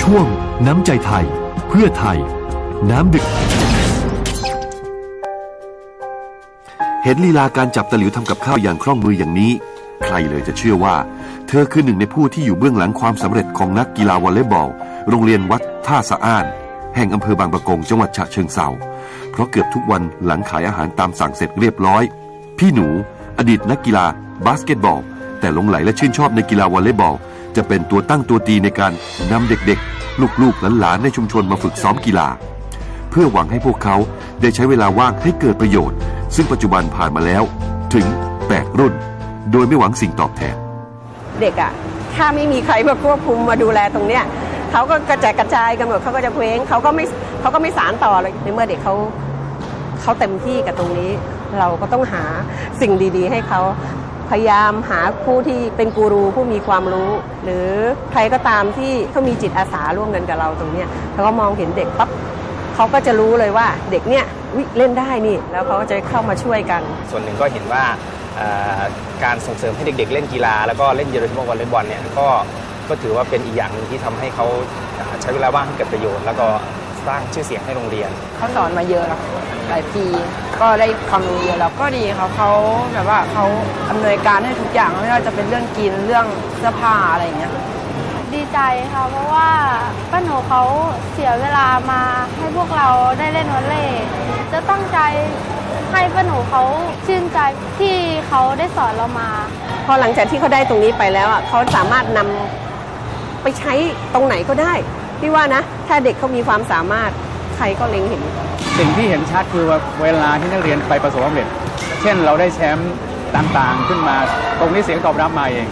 ช่วงน้ำใจไทย เพื่อไทย น้ำดึก เห็นลีลาการจับตะหลิวทำกับข้าวอย่างคล่องมืออย่างนี้ ใครเลยจะเชื่อว่า เธอคือหนึ่งในผู้ที่อยู่เบื้องหลังความสำเร็จของนักกีฬาวอลเลย์บอล โรงเรียนวัดท่าสะอ้าน แห่งอำเภอบางปะกงจังหวัดฉะเชิงเซาเพราะเกือบทุกวันหลังขายอาหารตามสั่งเสร็จเรียบร้อย พี่หนู อดีตนักกีฬาบาสเกตบอล แต่หลงไหลและชื่นชอบในกีฬาวอลเลย์บอล จะเป็นตัวตั้งตัวตีในการนำเด็กๆ ลูกๆหลานๆในชุมชนมาฝึกซ้อมกีฬา เพื่อหวังให้พวกเขาได้ใช้เวลาว่างให้เกิดประโยชน์ ซึ่งปัจจุบันผ่านมาแล้วถึง 8 รุ่น โดยไม่หวังสิ่งตอบแทน เด็กอะ่ะถ้าไม่มีใครมาควบคุมมาดูแลตรงเนี้ยเขาก็กระจายกระจายกันหมดเขาก็จะเคว้งเขาก็ไม่เขาก็ไม่สารต่อเลยในเมื่อเด็กเขาเขาเต็มที่กับตรงนี้ เราก็ต้องหาสิ่งดี ๆ ให้เขา พยายามหาผู้ที่เป็นกูรูผู้มีความรู้ หรือใครก็ตามที่เขามีจิตอาสาร่วมกันกับเราตรงเนี้ยเขาก็มองเห็นเด็กปั๊บเขาก็จะรู้เลยว่าเด็กเนี่ยอุ๊ยเล่นได้นี่แล้วเขาก็จะเข้ามาช่วยกัน ส่วนหนึ่งก็เห็นว่าเอ่อการส่งเสริมให้เด็ก ๆ เล่นกีฬา แล้วก็เล่นโดยเฉพาะวอลเลย์บอลเนี่ยก็ก็ถือว่าเป็นอีกอย่างหนึ่งที่ทำให้เขาใช้เวลาว่างให้เกิดประโยชน์ แล้วก็สร้างชื่อเสียงให้โรงเรียนเขาสอนมาเยอะแล้วหลายปี ก็ได้ความรู้เยอะแล้วก็ดีเขาเขาแบบว่าเขาอำนวยการให้ทุกอย่างไม่ว่าจะเป็นเรื่องกินเรื่องเสื้อผ้าอะไรอย่างเงี้ยดีใจค่ะเพราะว่าป้าหนูเขาเสียเวลามาให้พวกเราได้เล่นวอลเลย์จะตั้งใจให้ป้าหนูเขาชื่นใจที่เขาได้สอนเรามา พอหลังจากที่เขาได้ตรงนี้ไปแล้วอะเขาสามารถนำไปใช้ตรงไหนก็ได้พี่ว่านะ ถ้าเด็กเขามีความสามารถ ครก็เล็งเห็น สิ่งที่เห็นชัดคือว่าเวลาที่นักเรียนไปประสบความสำเร็จ เช่นเราได้แชมป์ต่างๆขึ้นมา ตรงนี้เสียงตอบรับมาเอง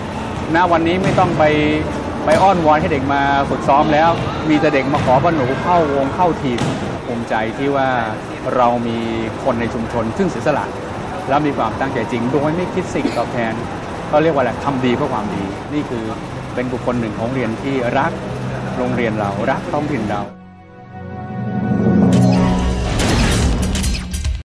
ณวันนี้ไม่ต้องไปไปอ้อนวอนให้เด็กมาฝึกซ้อมแล้ว มีแต่เด็กมาขอว่าหนูเข้าวงเข้าทีมภูมิใจที่ว่าเรามีคนในชุมชน ซึ่งเสียสละแล้วมีความตั้งใจจริงโดยไม่คิดสิ่งตอบแทน ก็เรียกว่าอะไรทำดีเพื่อความดี นี่คือเป็นบุคคลหนึ่งของโรงเรียนที่รักโรงเรียนเรารักท้องถิ่นเรา